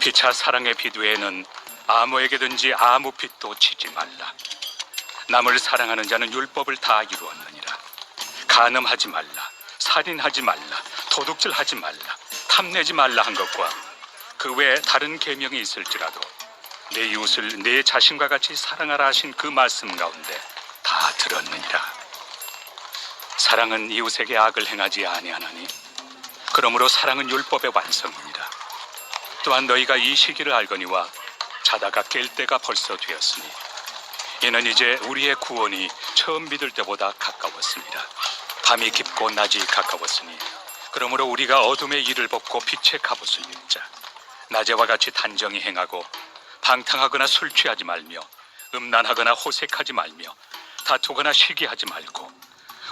피차 사랑의 비두에는 아무에게든지 아무 빚도 지지 말라. 남을 사랑하는 자는 율법을 다 이루었느니라. 간음하지 말라, 살인하지 말라, 도둑질하지 말라, 탐내지 말라 한 것과 그 외에 다른 계명이 있을지라도 내 이웃을 내 자신과 같이 사랑하라 하신 그 말씀 가운데 다 들었느니라. 사랑은 이웃에게 악을 행하지 아니하나니 그러므로 사랑은 율법의 완성입니다. 또한 너희가 이 시기를 알거니와 자다가 깰 때가 벌써 되었으니 이는 이제 우리의 구원이 처음 믿을 때보다 가까웠습니다. 밤이 깊고 낮이 가까웠으니 그러므로 우리가 어둠의 일을 벗고 빛의 갑옷을 입자. 낮에와 같이 단정히 행하고 방탕하거나 술 취하지 말며 음란하거나 호색하지 말며 다투거나 시기하지 말고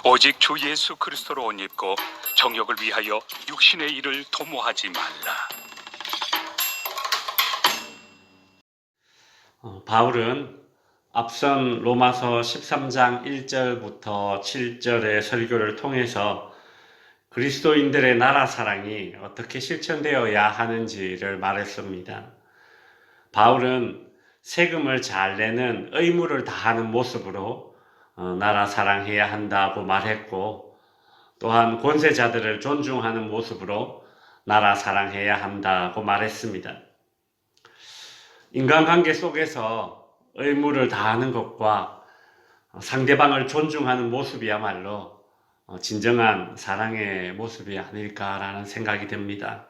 오직 주 예수 그리스도로 옷 입고 정욕을 위하여 육신의 일을 도모하지 말라. 바울은 앞선 로마서 13장 1절부터 7절의 설교를 통해서 그리스도인들의 나라 사랑이 어떻게 실천되어야 하는지를 말했습니다. 바울은 세금을 잘 내는 의무를 다하는 모습으로 어, 나라 사랑해야 한다고 말했고 또한 권세자들을 존중하는 모습으로 나라 사랑해야 한다고 말했습니다. 인간관계 속에서 의무를 다하는 것과 상대방을 존중하는 모습이야말로 어, 진정한 사랑의 모습이 아닐까라는 생각이 듭니다.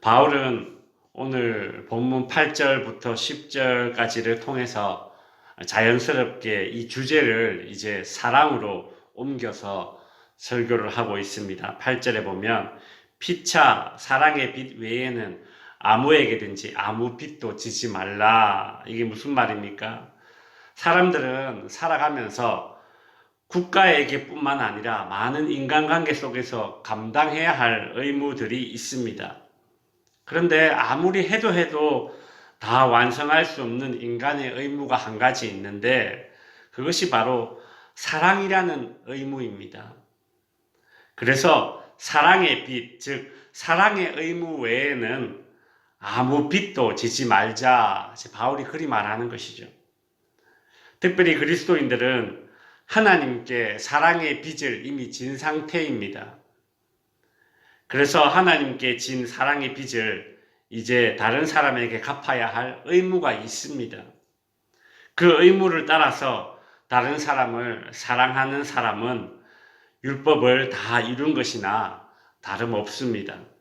바울은 오늘 본문 8절부터 10절까지를 통해서 자연스럽게 이 주제를 이제 사랑으로 옮겨서 설교를 하고 있습니다. 8절에 보면 피차 사랑의 빛 외에는 아무에게든지 아무 빚도 지지 말라. 이게 무슨 말입니까? 사람들은 살아가면서 국가에게뿐만 아니라 많은 인간관계 속에서 감당해야 할 의무들이 있습니다. 그런데 아무리 해도 해도 다 완성할 수 없는 인간의 의무가 한 가지 있는데 그것이 바로 사랑이라는 의무입니다. 그래서 사랑의 빚, 즉 사랑의 의무 외에는 아무 빚도 지지 말자. 바울이 그리 말하는 것이죠. 특별히 그리스도인들은 하나님께 사랑의 빚을 이미 진 상태입니다. 그래서 하나님께 진 사랑의 빚을 이제 다른 사람에게 갚아야 할 의무가 있습니다. 그 의무를 따라서 다른 사람을 사랑하는 사람은 율법을 다 이룬 것이나 다름없습니다.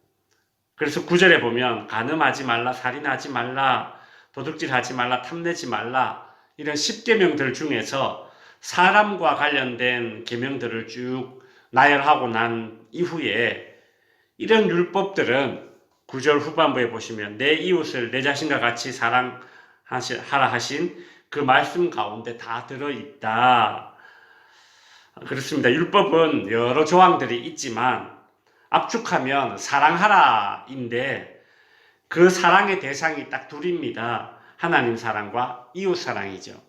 그래서 구절에 보면 간음하지 말라, 살인하지 말라, 도둑질하지 말라, 탐내지 말라 이런 10계명들 중에서 사람과 관련된 계명들을 쭉 나열하고 난 이후에 이런 율법들은 구절 후반부에 보시면 내 이웃을 내 자신과 같이 사랑하라 하신 그 말씀 가운데 다 들어 있다. 그렇습니다. 율법은 여러 조항들이 있지만 압축하면 사랑하라인데 그 사랑의 대상이 딱 둘입니다. 하나님 사랑과 이웃 사랑이죠.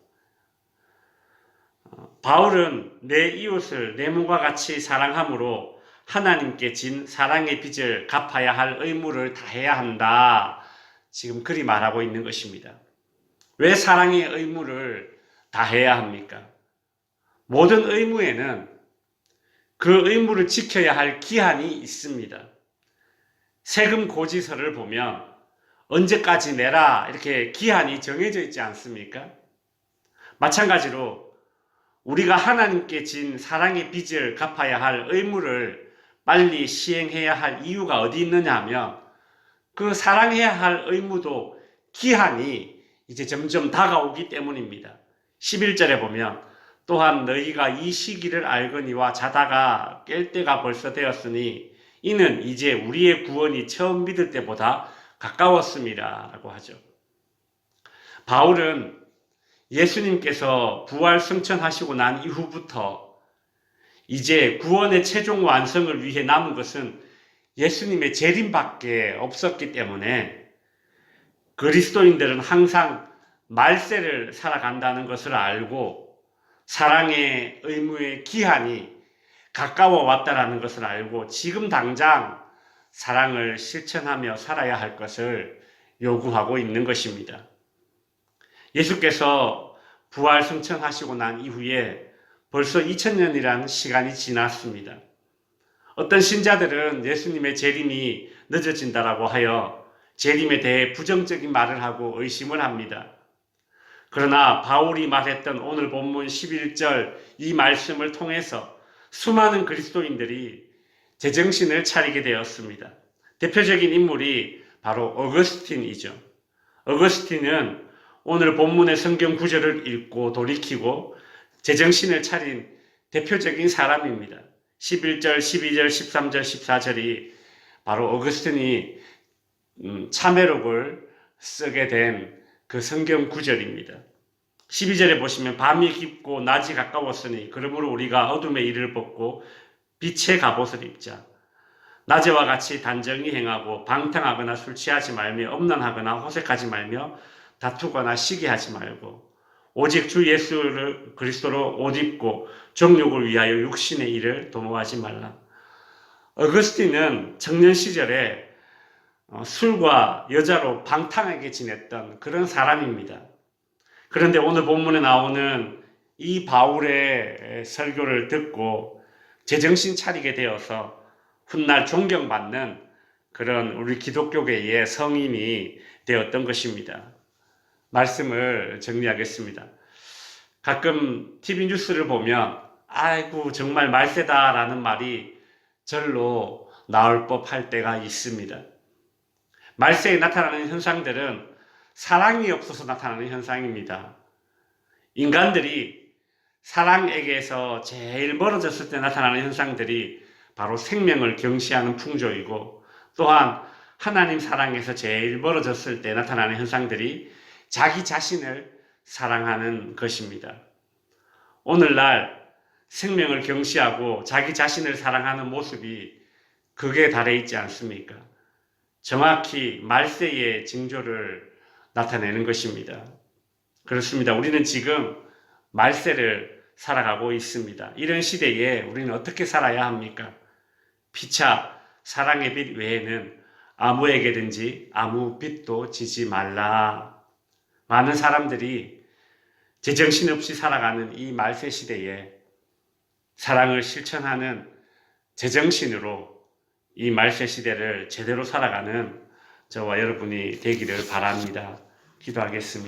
어, 바울은 내 이웃을 내 몸과 같이 사랑함으로 하나님께 진 사랑의 빚을 갚아야 할 의무를 다해야 한다. 지금 그리 말하고 있는 것입니다. 왜 사랑의 의무를 다해야 합니까? 모든 의무에는 그 의무를 지켜야 할 기한이 있습니다. 세금 고지서를 보면 언제까지 내라 이렇게 기한이 정해져 있지 않습니까? 마찬가지로 우리가 하나님께 진 사랑의 빚을 갚아야 할 의무를 빨리 시행해야 할 이유가 어디 있느냐 하면 그 사랑해야 할 의무도 기한이 이제 점점 다가오기 때문입니다. 11절에 보면 또한 너희가 이 시기를 알거니와 자다가 깰 때가 벌써 되었으니 이는 이제 우리의 구원이 처음 믿을 때보다 가까웠습니다. 라고 하죠. 바울은 예수님께서 부활 승천하시고 난 이후부터 이제 구원의 최종 완성을 위해 남은 것은 예수님의 재림밖에 없었기 때문에 그리스도인들은 항상 말세를 살아간다는 것을 알고 사랑의 의무의 기한이 가까워 왔다라는 것을 알고 지금 당장 사랑을 실천하며 살아야 할 것을 요구하고 있는 것입니다. 예수께서 부활 승천하시고 난 이후에 벌써 2000년이라는 시간이 지났습니다. 어떤 신자들은 예수님의 재림이 늦어진다라고 하여 재림에 대해 부정적인 말을 하고 의심을 합니다. 그러나 바울이 말했던 오늘 본문 11절 이 말씀을 통해서 수많은 그리스도인들이 제정신을 차리게 되었습니다. 대표적인 인물이 바로 어거스틴이죠. 어거스틴은 오늘 본문의 성경 구절을 읽고 돌이키고 제정신을 차린 대표적인 사람입니다. 11절, 12절, 13절, 14절이 바로 어거스틴이 음, 참회록을 쓰게 된 그 성경 구절입니다. 12절에 보시면 밤이 깊고 낮이 가까웠으니 그러므로 우리가 어둠의 일을 벗고 빛의 갑옷을 입자. 낮에와 같이 단정히 행하고 방탕하거나 술 취하지 말며 엄난하거나 호색하지 말며 다투거나 시기하지 말고 오직 주 예수를 그리스도로 옷 입고 정욕을 위하여 육신의 일을 도모하지 말라. 어거스틴은 청년 시절에 어, 술과 여자로 방탕하게 지냈던 그런 사람입니다. 그런데 오늘 본문에 나오는 이 바울의 설교를 듣고 제정신 차리게 되어서 훗날 존경받는 그런 우리 기독교계의 성인이 되었던 것입니다. 말씀을 정리하겠습니다. 가끔 TV 뉴스를 보면 아이고 정말 말세다라는 말이 절로 나올 법할 때가 있습니다. 말세에 나타나는 현상들은 사랑이 없어서 나타나는 현상입니다. 인간들이 사랑에게서 제일 멀어졌을 때 나타나는 현상들이 바로 생명을 경시하는 풍조이고 또한 하나님 사랑에서 제일 멀어졌을 때 나타나는 현상들이 자기 자신을 사랑하는 것입니다. 오늘날 생명을 경시하고 자기 자신을 사랑하는 모습이 극에 달해 있지 않습니까? 정확히 말세의 징조를 나타내는 것입니다. 그렇습니다. 우리는 지금 말세를 살아가고 있습니다. 이런 시대에 우리는 어떻게 살아야 합니까? 피차 사랑의 빛 외에는 아무에게든지 아무 빛도 지지 말라. 많은 사람들이 제정신 없이 살아가는 이 말세 시대에 사랑을 실천하는 제정신으로 이 말세 시대를 제대로 살아가는 저와 여러분이 되기를 바랍니다. 기도하겠습니다.